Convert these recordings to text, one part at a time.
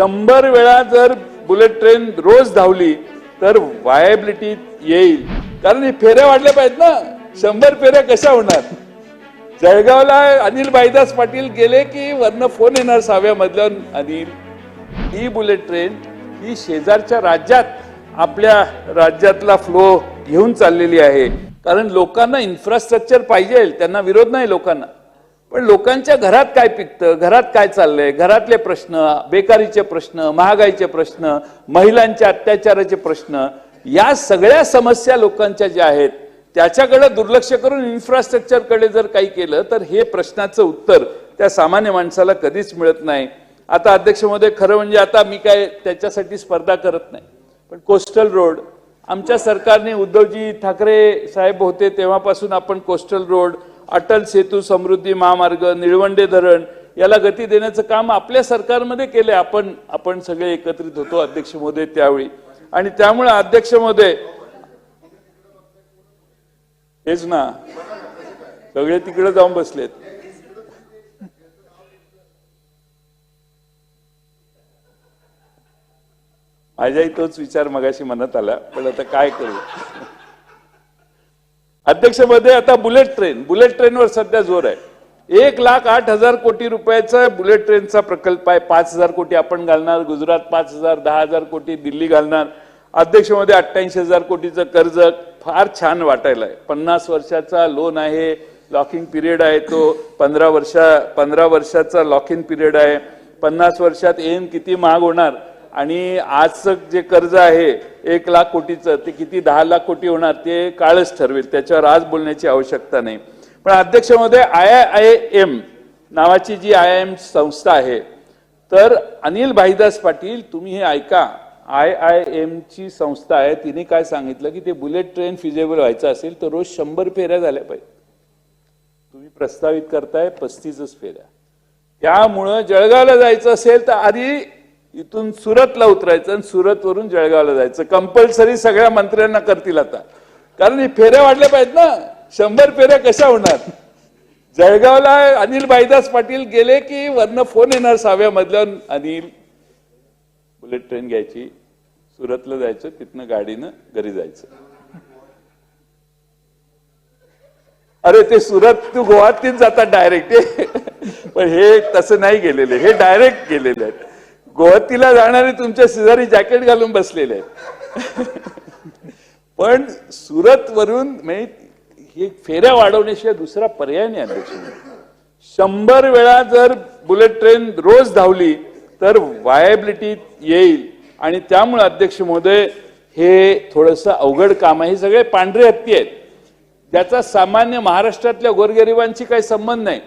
शंभर वेळा जर बुलेट ट्रेन रोज धावली तर वायबिलिटी येईल. कारण हे फेऱ्या वाढल्या पाहिजेत ना. शंभर फेऱ्या कशा होणार? जळगावला अनिल भाईदास पाटील गेले की वरनं फोन येणार सहाव्या मधल्या अनिल. ही बुलेट ट्रेन ही शेजारच्या राज्यात आपल्या राज्यातला फ्लो घेऊन चाललेली आहे. कारण लोकांना इन्फ्रास्ट्रक्चर पाहिजे त्यांना विरोध नाही लोकांना. पण लोकांच्या घरात काय पिकतं? घरात काय चाललंय? घरातले प्रश्न बेकारीचे प्रश्न महागाईचे प्रश्न महिलांच्या अत्याचाराचे प्रश्न या सगळ्या समस्या लोकांच्या ज्या आहेत त्याच्याकडे दुर्लक्ष करून इन्फ्रास्ट्रक्चरकडे जर काही केलं तर हे प्रश्नाचं उत्तर त्या सामान्य माणसाला कधीच मिळत नाही. आता अध्यक्ष महोदय खरं म्हणजे आता मी काय त्याच्यासाठी स्पर्धा करत नाही. पण कोस्टल रोड आमच्या सरकारने उद्धवजी ठाकरे साहेब होते तेव्हापासून आपण कोस्टल रोड अटल सेतू समृद्धी महामार्ग निळवंडे धरण याला गती देण्याचं काम आपल्या सरकारमध्ये केले आपण आपण सगळे एकत्रित होतो अध्यक्ष महोदय त्यावेळी. आणि त्यामुळे अध्यक्ष महोदय हेच ना सगळे तिकडे जाऊन बसलेत. माझ्याही तोच विचार मगाशी मनात आला पण आता काय करू? अध्यक्षमध्ये आता बुलेट ट्रेन बुलेट ट्रेनवर सध्या जोर आहे. एक लाख आठ हजार कोटी रुपयाचा बुलेट ट्रेनचा प्रकल्प आहे. पाच हजार कोटी आपण घालणार गुजरात पाच हजार दहा हजार कोटी दिल्ली घालणार. अध्यक्षमध्ये अठ्ठ्याऐंशी हजार कोटीचं कर्ज फार छान वाटायला आहे. पन्नास वर्षाचा लोन आहे लॉकिंग पिरियड आहे तो. पंधरा वर्षा पंधरा वर्षाचा लॉक इन पिरियड आहे. पन्नास वर्षात एन किती महाग होणार? आणि आजचं जे कर्ज आहे एक लाख कोटीचं ते किती दहा लाख कोटी होणार ते काळच ठरवेल. त्याच्यावर आज बोलण्याची आवश्यकता नाही. पण अध्यक्ष महोदय आय आय एम नावाची जी आय आय एम संस्था आहे तर अनिल भाईदास पाटील तुम्ही हे ऐका. आय आय एम ची संस्था आहे तिने काय सांगितलं की ते बुलेट ट्रेन फिजेबल व्हायचं असेल तर रोज शंभर फेऱ्या झाल्या पाहिजे. तुम्ही प्रस्तावित करताय पस्तीसच फेऱ्या. त्यामुळं जळगावला जायचं असेल तर आधी इथून सुरतला उतरायचं आणि सुरतवरून जळगावला जायचं. कंपल्सरी सगळ्या मंत्र्यांना करतील आता. कारण हे फेऱ्या वाढल्या पाहिजेत ना. शंभर फेऱ्या कशा होणार? जळगावला अनिल भाईदास पाटील गेले की वरनं फोन येणार सहाव्या मधल्यावर अनिल बुलेट ट्रेन घ्यायची. सुरतला जायचं तिथनं गाडीनं घरी जायचं. अरे ते सुरत तू गोवातीच जातात डायरेक्ट पण हे तसं नाही गेलेले हे डायरेक्ट गेलेले आहेत गोवातीला जाणारे तुमच्या शेजारी जॅकेट घालून बसलेले आहेत. पण सुरत वरून म्हणजे हे फेऱ्या वाढवण्याशिवाय दुसरा पर्याय नाही अध्यक्ष शंभर वेळा जर बुलेट ट्रेन रोज धावली तर वायबिलिटी येईल. आणि त्यामुळे अध्यक्ष महोदय हे थोडस अवघड काम आहे. हे सगळे पांढरे हत्ती आहेत. ज्याचा सामान्य महाराष्ट्रातल्या गोरगरिबांशी काही संबंध नाही.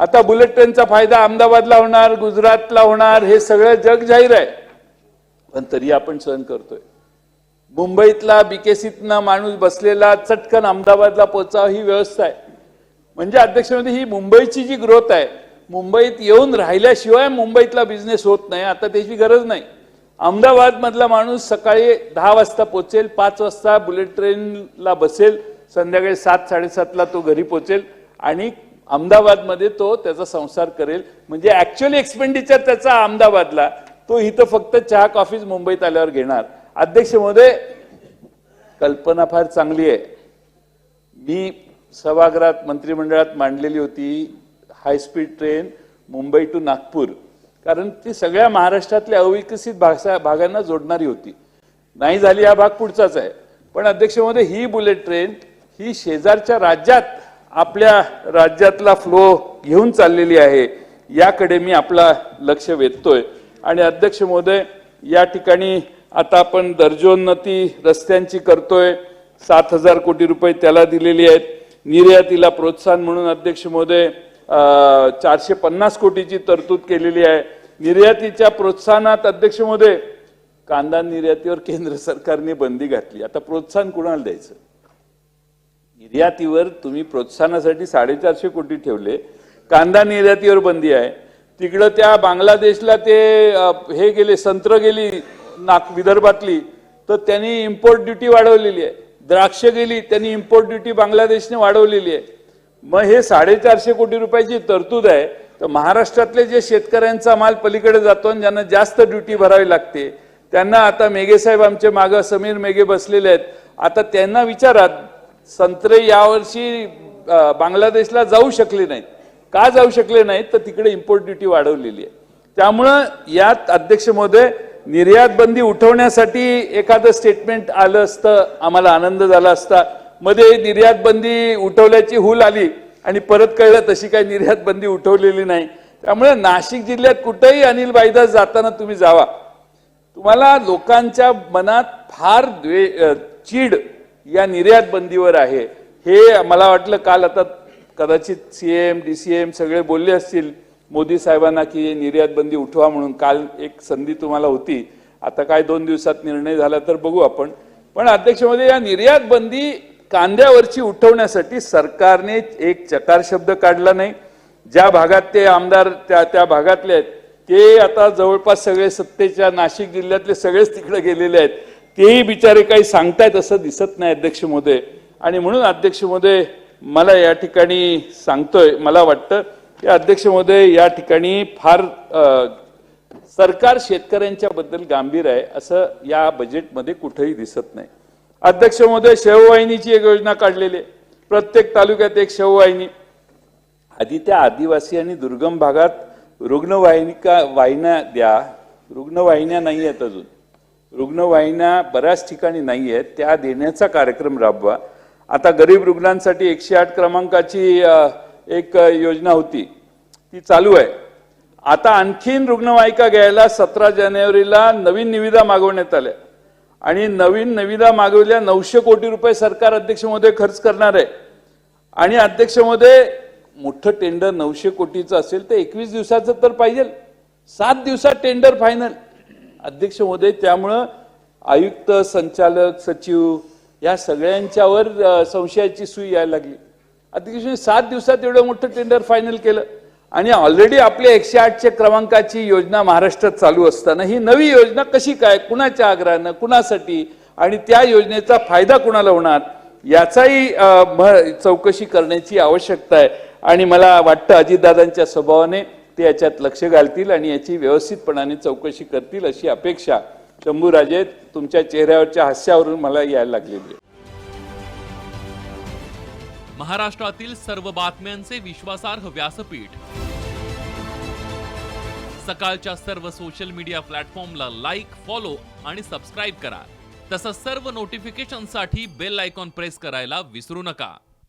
आता बुलेट ट्रेनचा फायदा अहमदाबादला होणार गुजरातला होणार हे सगळं जग जाहीर आहे. पण तरी आपण सहन करतोय. मुंबईतला बिकेसीतनं माणूस बसलेला चटकन अहमदाबादला पोचावं ही व्यवस्था आहे. म्हणजे अध्यक्षमध्ये ही मुंबईची जी ग्रोथ आहे मुंबईत येऊन राहिल्याशिवाय मुंबईतला बिझनेस होत नाही आता त्याची गरज नाही. अहमदाबाद मधला माणूस सकाळी दहा वाजता पोचेल पाच वाजता बुलेट ट्रेनला बसेल संध्याकाळी सात साडेसातला तो घरी पोचेल आणि अहमदाबादमध्ये तो त्याचा संसार करेल. म्हणजे ऍक्च्युअली एक्सपेंडिचर त्याचा अहमदाबादला. तो इथं फक्त चहा कॉफीज मुंबईत आल्यावर घेणार. अध्यक्ष महोदय कल्पना फार चांगली आहे. मी सभागृहात मंत्रिमंडळात मांडलेली होती high speed train Mumbai to Nagpur. कारण ती सगळ्या महाराष्ट्रातल्या अविकसित भाषा भागांना जोडणारी होती. नाही झाली हा भाग पुढचाच आहे. पण अध्यक्ष महोदय ही बुलेट ट्रेन ही शेजारच्या राज्यात आपल्या राज्यातला फ्लो घेऊन चाललेली आहे याकडे मी आपला लक्ष वेधतोय. आणि अध्यक्ष महोदय या ठिकाणी आता आपण दर्जोन्नती रस्त्यांची करतोय. सात हजार कोटी रुपये त्याला दिलेली आहेत. निर्यातीला प्रोत्साहन म्हणून अध्यक्ष महोदय चारशे पन्नास कोटीची तरतूद केलेली आहे. निर्यातीच्या प्रोत्साहनात अध्यक्ष महोदय कांदा निर्यातीवर केंद्र सरकारने बंदी घातली. आता प्रोत्साहन कुणाला द्यायचं? निर्यातीवर तुम्ही प्रोत्साहनासाठी साडेचारशे कोटी ठेवले. कांदा निर्यातीवर बंदी आहे. तिकडं त्या बांगलादेशला ते हे गेले संत्र गेली नाग विदर्भातली तर त्यांनी इम्पोर्ट ड्युटी वाढवलेली आहे. द्राक्ष गेली त्यांनी इम्पोर्ट ड्युटी बांगलादेशने वाढवलेली आहे. मग हे साडेचारशे कोटी रुपयाची तरतूद आहे. तर महाराष्ट्रातले जे शेतकऱ्यांचा माल पलीकडे जातो आणि ज्यांना जास्त ड्युटी भरावी लागते त्यांना आता मेघेसाहेब आमचे मागं समीर मेघे बसलेले आहेत. आता त्यांना विचारात संत्रे यावर्षी बांगलादेशला जाऊ शकले नाहीत. का जाऊ शकले नाहीत? तर तिकडे इम्पोर्ट ड्युटी वाढवलेली आहे. त्यामुळं यात अध्यक्ष महोदय निर्यात बंदी उठवण्यासाठी एखादं स्टेटमेंट आलं असतं आम्हाला आनंद झाला असता. मध्ये निर्यात बंदी उठवल्याची हूल आली आणि परत कळलं तशी काही निर्यात बंदी उठवलेली नाही. त्यामुळे नाशिक जिल्ह्यात कुठेही अनिल बाईदास जाताना तुम्ही जावा. तुम्हाला लोकांच्या मनात फार द्वे चीड या निर्यात बंदीवर आहे. हे मला वाटलं काल आता कदाचित सीएम डीसीएम सगळे बोलले असतील मोदी साहेबांना की निर्यात बंदी उठवा म्हणून. काल एक संधी तुम्हाला होती. आता काय दोन दिवसात निर्णय झाला तर बघू आपण. पण अध्यक्षमध्ये या निर्यात बंदी कांद्यावरची उठवण्यासाठी सरकारने एक चकार शब्द काढला नाही. ज्या भागात ते आमदार त्या त्या भागातले आहेत ते आता जवळपास सगळे सत्तेच्या नाशिक जिल्ह्यातले सगळेच तिकडे गेलेले आहेत. तेही बिचारे काही सांगतायत असं दिसत नाही अध्यक्ष महोदय. आणि म्हणून अध्यक्ष महोदय मला या ठिकाणी सांगतोय मला वाटतं की अध्यक्ष महोदय या ठिकाणी फार सरकार शेतकऱ्यांच्या बद्दल गांभीर आहे असं या बजेटमध्ये कुठेही दिसत नाही. अध्यक्ष महोदय शेववाहिनीची एक योजना काढलेली आहे. प्रत्येक तालुक्यात एक शेववाहिनी. आधी त्या आदिवासी आणि दुर्गम भागात रुग्णवाहिनिका वाहिन्या द्या. रुग्णवाहिन्या नाही आहेत अजून. रुग्णवाहिन्या बऱ्याच ठिकाणी नाही आहेत त्या देण्याचा कार्यक्रम राबवा. आता गरीब रुग्णांसाठी एकशे आठ क्रमांकाची एक योजना होती. ती चालू आहे. आता आणखीन रुग्णवाहिका घ्यायला सतरा जानेवारीला नवीन निविदा मागवण्यात आल्या. आणि नवीन निविदा मागवल्या नऊशे कोटी रुपये सरकार अध्यक्ष महोदय खर्च करणार आहे. आणि अध्यक्ष महोदय मोठं टेंडर नऊशे कोटीचं असेल तर एकवीस दिवसाचं तर पाहिजे सात दिवसात टेंडर फायनल अध्यक्ष महोदय त्यामुळं आयुक्त संचालक सचिव या सगळ्यांच्यावर संशयाची सुई यायला लागली. अध्यक्ष सात दिवसात एवढं मोठं टेंडर फायनल केलं. आणि ऑलरेडी आपल्या एकशे आठच्या क्रमांकाची योजना महाराष्ट्रात चालू असताना ही नवी योजना कशी काय कुणाच्या आग्रहानं कुणासाठी आणि त्या योजनेचा फायदा कुणाला होणार याचाही चौकशी करण्याची आवश्यकता आहे. आणि मला वाटतं अजितदादांच्या स्वभावाने ते याच्यात लक्ष घालतील आणि याची व्यवस्थितपणाने चौकशी करतील अशी अपेक्षा शंभूराजे तुमच्या चेहऱ्यावरच्या हास्यावरून मला यायला लागलेली आहे. महाराष्ट्रातील सर्व बातम्यांचे विश्वासार्ह व्यासपीठ. सकाळच्या सर्व सोशल मीडिया प्लॅटफॉर्मला लाईक फॉलो आणि सबस्क्राईब करा. तसंच सर्व नोटिफिकेशनसाठी बेल आयकॉन प्रेस करायला विसरू नका.